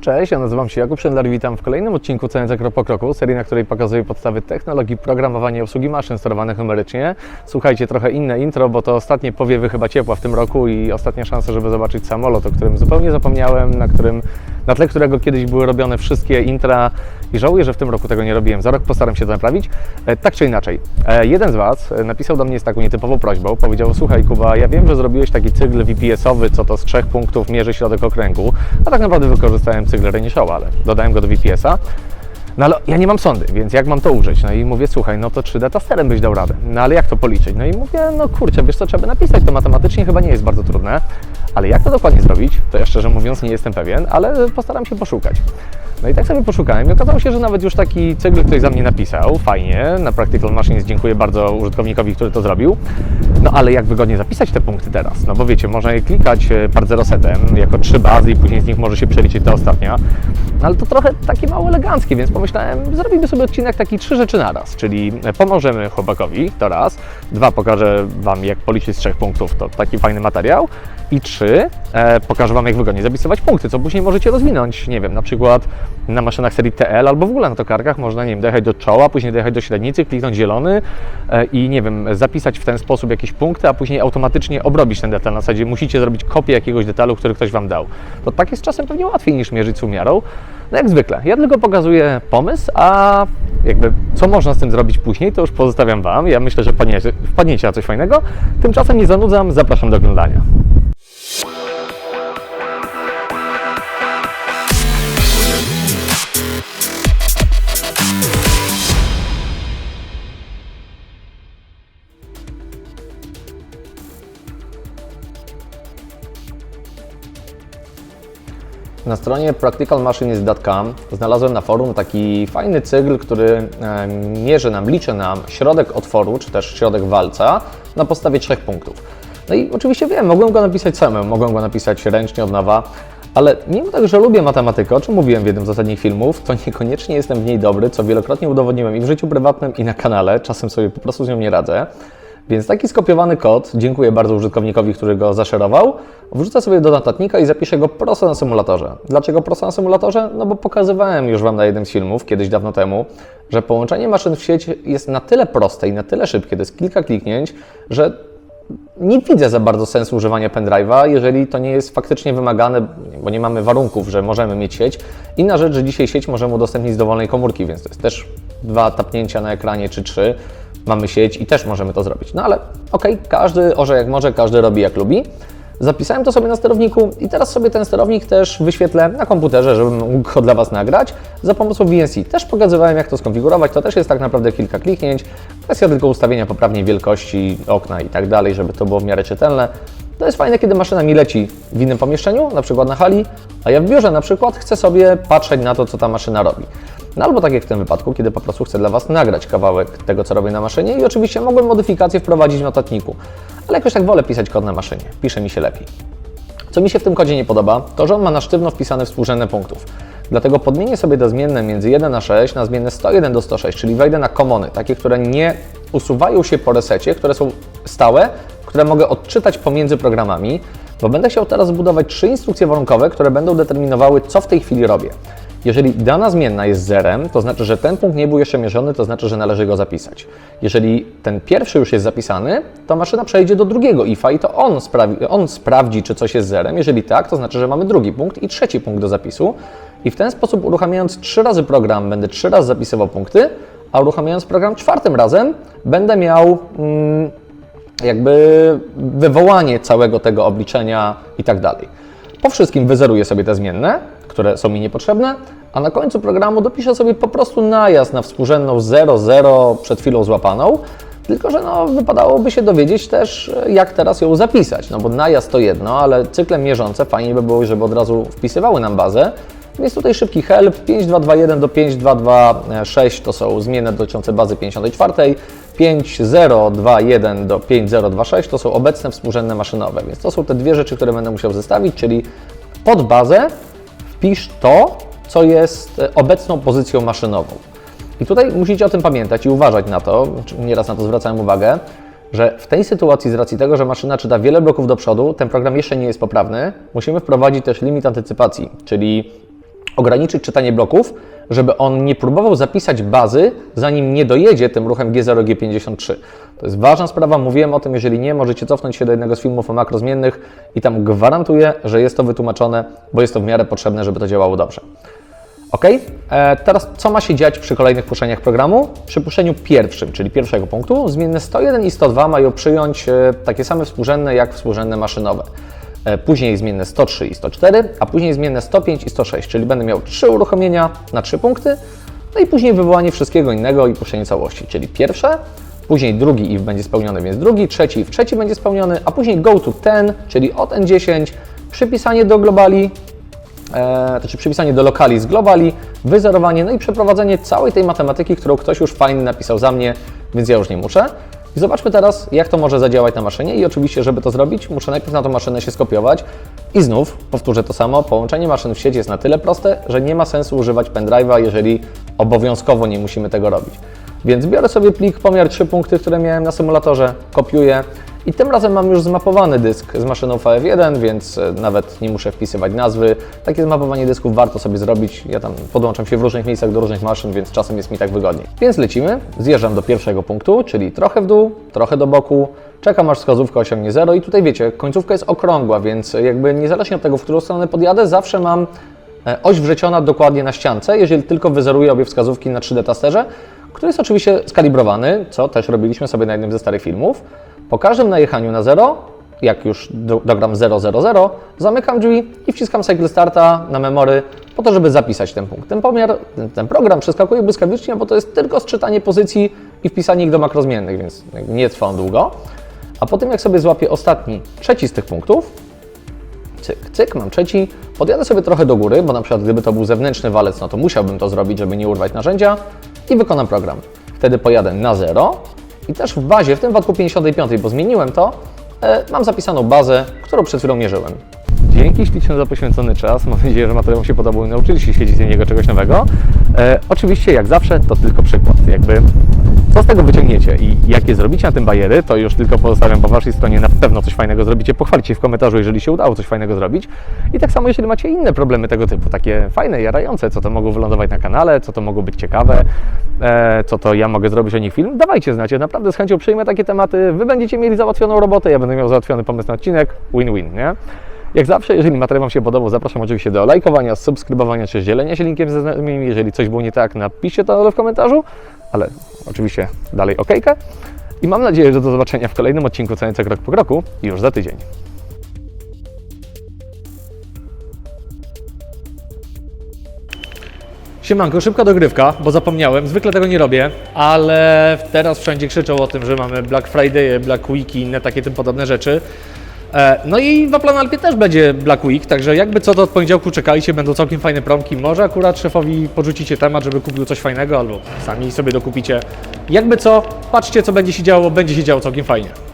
Cześć, ja nazywam się Jakub Szendler, witam w kolejnym odcinku CNC Krok po Kroku, serii, na której pokazuję podstawy technologii programowania i obsługi maszyn sterowanych numerycznie. Słuchajcie, trochę inne intro, bo to ostatnie powiewy chyba ciepła w tym roku i ostatnia szansa, żeby zobaczyć samolot, o którym zupełnie zapomniałem, na którym, na tle którego kiedyś były robione wszystkie intra i żałuję, że w tym roku tego nie robiłem. Za rok postaram się to naprawić. E, tak czy inaczej, e, jeden z Was e, napisał do mnie z taką nietypową prośbą, powiedział, słuchaj Kuba, ja wiem, że zrobiłeś taki cykl VPS-owy, co to z trzech punktów mierzy środek okręgu, a tak naprawdę wykorzystałem cykl Renishow, ale dodałem go do VPS-a. No ale ja nie mam sondy, więc jak mam to użyć? No i mówię, słuchaj, no to 3D testerem byś dał radę. No ale jak to policzyć? No i mówię, no kurczę, wiesz co, trzeba by napisać, to matematycznie chyba nie jest bardzo trudne, ale jak to dokładnie zrobić, to ja szczerze mówiąc nie jestem pewien, ale postaram się poszukać. No i tak sobie poszukałem i okazało się, że nawet już taki cykl ktoś za mnie napisał, fajnie, na Practical Machines dziękuję bardzo użytkownikowi, który to zrobił. No ale jak wygodnie zapisać te punkty teraz? No bo wiecie, można je klikać e, par zerosetem jako trzy bazy i później z nich może się przeliczyć ta ostatnia. No ale to trochę takie mało eleganckie, więc pomyślałem, zrobimy sobie odcinek taki trzy rzeczy naraz, czyli pomożemy chłopakowi, to raz, dwa, pokażę Wam jak policzyć z trzech punktów, to taki fajny materiał i trzy, e, pokażę Wam jak wygodnie zapisywać punkty, co później możecie rozwinąć, nie wiem, na przykład na maszynach serii TL albo w ogóle na tokarkach można, nie wiem, dojechać do czoła, później dojechać do średnicy, kliknąć zielony e, i nie wiem, zapisać w ten sposób jakieś punkty, a później automatycznie obrobić ten detal. Na zasadzie musicie zrobić kopię jakiegoś detalu, który ktoś Wam dał. To tak jest czasem pewnie łatwiej niż mierzyć z umiarą. No jak zwykle, ja tylko pokazuję pomysł, a jakby co można z tym zrobić później, to już pozostawiam Wam. Ja myślę, że wpadniecie, wpadniecie na coś fajnego. Tymczasem nie zanudzam, zapraszam do oglądania. Na stronie practicalmachines.com znalazłem na forum taki fajny cykl, który mierzy nam, liczy nam środek otworu, czy też środek walca na podstawie trzech punktów. No i oczywiście wiem, mogłem go napisać samemu, mogłem go napisać ręcznie od nowa, ale mimo tego, że lubię matematykę, o czym mówiłem w jednym z ostatnich filmów, to niekoniecznie jestem w niej dobry, co wielokrotnie udowodniłem i w życiu prywatnym, i na kanale. Czasem sobie po prostu z nią nie radzę. Więc taki skopiowany kod, dziękuję bardzo użytkownikowi, który go zaszerował, wrzucę sobie do notatnika i zapiszę go prosto na symulatorze. Dlaczego prosto na symulatorze? No bo pokazywałem już Wam na jednym z filmów, kiedyś dawno temu, że połączenie maszyn w sieć jest na tyle proste i na tyle szybkie, to jest kilka kliknięć, że nie widzę za bardzo sensu używania pendrive'a, jeżeli to nie jest faktycznie wymagane, bo nie mamy warunków, że możemy mieć sieć. Inna rzecz, że dzisiaj sieć możemy udostępnić z dowolnej komórki, więc to jest też dwa tapnięcia na ekranie czy trzy. Mamy sieć i też możemy to zrobić. No ale okej, okay, każdy orze jak może, każdy robi jak lubi. Zapisałem to sobie na sterowniku i teraz sobie ten sterownik też wyświetlę na komputerze, żebym mógł go dla Was nagrać za pomocą VNC. Też pokazywałem, jak to skonfigurować. To też jest tak naprawdę kilka kliknięć. Kwestia tylko ustawienia poprawnej wielkości okna i tak dalej, żeby to było w miarę czytelne. To jest fajne, kiedy maszyna mi leci w innym pomieszczeniu, na przykład na hali, a ja w biurze na przykład chcę sobie patrzeć na to, co ta maszyna robi. No albo tak jak w tym wypadku, kiedy po prostu chcę dla Was nagrać kawałek tego, co robię na maszynie i oczywiście mogłem modyfikacje wprowadzić w notatniku, ale jakoś tak wolę pisać kod na maszynie, pisze mi się lepiej. Co mi się w tym kodzie nie podoba, to że on ma na sztywno wpisane współrzędne punktów. Dlatego podmienię sobie te zmienne między 1 a 6 na zmienne 101 do 106, czyli wejdę na komony, takie, które nie usuwają się po resecie, które są stałe, które mogę odczytać pomiędzy programami, bo będę chciał teraz zbudować trzy instrukcje warunkowe, które będą determinowały, co w tej chwili robię. Jeżeli dana zmienna jest zerem, to znaczy, że ten punkt nie był jeszcze mierzony, to znaczy, że należy go zapisać. Jeżeli ten pierwszy już jest zapisany, to maszyna przejdzie do drugiego ifa i to on, sprawi, on sprawdzi, czy coś jest zerem. Jeżeli tak, to znaczy, że mamy drugi punkt i trzeci punkt do zapisu. I w ten sposób uruchamiając trzy razy program, będę trzy razy zapisywał punkty, a uruchamiając program czwartym razem, będę miał mm, jakby wywołanie całego tego obliczenia i tak dalej. Po wszystkim wyzeruję sobie te zmienne, które są mi niepotrzebne, a na końcu programu dopiszę sobie po prostu najazd na współrzędną 0,0 przed chwilą złapaną, tylko że no, wypadałoby się dowiedzieć też, jak teraz ją zapisać, no bo najazd to jedno, ale cykle mierzące fajnie by było, żeby od razu wpisywały nam bazę, więc tutaj szybki help 5221 do 5226 to są zmienne dotyczące bazy 54, 5021 do 5026 to są obecne współrzędne maszynowe, więc to są te dwie rzeczy, które będę musiał zestawić, czyli pod bazę wpisz to, co jest obecną pozycją maszynową. I tutaj musicie o tym pamiętać i uważać na to, nieraz na to zwracałem uwagę, że w tej sytuacji, z racji tego, że maszyna czyta wiele bloków do przodu, ten program jeszcze nie jest poprawny, musimy wprowadzić też limit antycypacji, czyli ograniczyć czytanie bloków, żeby on nie próbował zapisać bazy, zanim nie dojedzie tym ruchem G0, G53. To jest ważna sprawa, mówiłem o tym, jeżeli nie, możecie cofnąć się do jednego z filmów o makrozmiennych i tam gwarantuję, że jest to wytłumaczone, bo jest to w miarę potrzebne, żeby to działało dobrze. Ok, e, teraz co ma się dziać przy kolejnych puszczeniach programu? Przy puszczeniu pierwszym, czyli pierwszego punktu, zmienne 101 i 102 mają przyjąć e, takie same współrzędne jak współrzędne maszynowe. E, Później zmienne 103 i 104, a później zmienne 105 i 106, czyli będę miał trzy uruchomienia na trzy punkty, no i później wywołanie wszystkiego innego i puszczenie całości, czyli pierwsze, później drugi if będzie spełniony, więc drugi, trzeci if trzeci będzie spełniony, a później go to ten, czyli od N10, przypisanie do globali, e, to znaczy przypisanie do lokali z globali, wyzerowanie, no i przeprowadzenie całej tej matematyki, którą ktoś już fajnie napisał za mnie, więc ja już nie muszę. I zobaczmy teraz, jak to może zadziałać na maszynie i oczywiście, żeby to zrobić, muszę najpierw na tą maszynę się skopiować i znów powtórzę to samo, połączenie maszyn w sieć jest na tyle proste, że nie ma sensu używać pendrive'a, jeżeli obowiązkowo nie musimy tego robić. Więc biorę sobie plik, pomiar 3 punkty, które miałem na symulatorze, kopiuję i tym razem mam już zmapowany dysk z maszyną VF1, więc e, nawet nie muszę wpisywać nazwy. Takie zmapowanie dysków warto sobie zrobić. Ja tam podłączam się w różnych miejscach do różnych maszyn, więc czasem jest mi tak wygodniej. Więc lecimy, zjeżdżam do pierwszego punktu, czyli trochę w dół, trochę do boku, czekam aż wskazówka osiągnie 0 i tutaj wiecie, końcówka jest okrągła, więc jakby niezależnie od tego, w którą stronę podjadę, zawsze mam e, oś wrzeciona dokładnie na ściance, jeżeli tylko wyzeruję obie wskazówki na 3D tasterze, który jest oczywiście skalibrowany, co też robiliśmy sobie na jednym ze starych filmów. Po każdym najechaniu na 0, jak już do, dogram 000, zamykam drzwi i wciskam cycle starta na memory po to, żeby zapisać ten punkt. Ten pomiar, ten, ten program przeskakuje błyskawicznie, bo to jest tylko sczytanie pozycji i wpisanie ich do makrozmiennych, więc nie trwa on długo. A potem jak sobie złapię ostatni, trzeci z tych punktów, cyk, cyk, mam trzeci, podjadę sobie trochę do góry, bo na przykład gdyby to był zewnętrzny walec, no to musiałbym to zrobić, żeby nie urwać narzędzia i wykonam program. Wtedy pojadę na 0 i też w bazie, w tym wypadku 55, bo zmieniłem to, e, mam zapisaną bazę, którą przed chwilą mierzyłem. Dzięki ślicznie za poświęcony czas. Mam nadzieję, że materiał się podobał i nauczyliście się z niego czegoś nowego. E, oczywiście, jak zawsze, to tylko przykład. Jakby co z tego wyciągniecie i jakie zrobicie na tym bajery, to już tylko pozostawiam po Waszej stronie. Na pewno coś fajnego zrobicie. Pochwalicie w komentarzu, jeżeli się udało coś fajnego zrobić. I tak samo, jeśli macie inne problemy tego typu, takie fajne, jarające, co to mogą wylądować na kanale, co to mogą być ciekawe, e, co to ja mogę zrobić o nich film, dawajcie znać. Ja naprawdę z chęcią przyjmę takie tematy. Wy będziecie mieli załatwioną robotę, ja będę miał załatwiony pomysł na odcinek. Win-win, nie? Jak zawsze, jeżeli materiał Wam się podobał, zapraszam oczywiście do lajkowania, subskrybowania czy dzielenia się linkiem ze znajomymi. Jeżeli coś było nie tak, napiszcie to w komentarzu, ale oczywiście dalej okejkę. I mam nadzieję, że do zobaczenia w kolejnym odcinku Cenice Krok po Kroku już za tydzień. Siemanko, szybka dogrywka, bo zapomniałem, zwykle tego nie robię, ale teraz wszędzie krzyczą o tym, że mamy Black Friday, Black Week i inne takie tym podobne rzeczy. E, No i w Aplanalpie też będzie Black Week, także jakby co to od poniedziałku czekajcie, będą całkiem fajne promki. Może akurat szefowi porzucicie temat, żeby kupił coś fajnego, albo sami sobie dokupicie. Jakby co, patrzcie co będzie się działo, będzie się działo całkiem fajnie.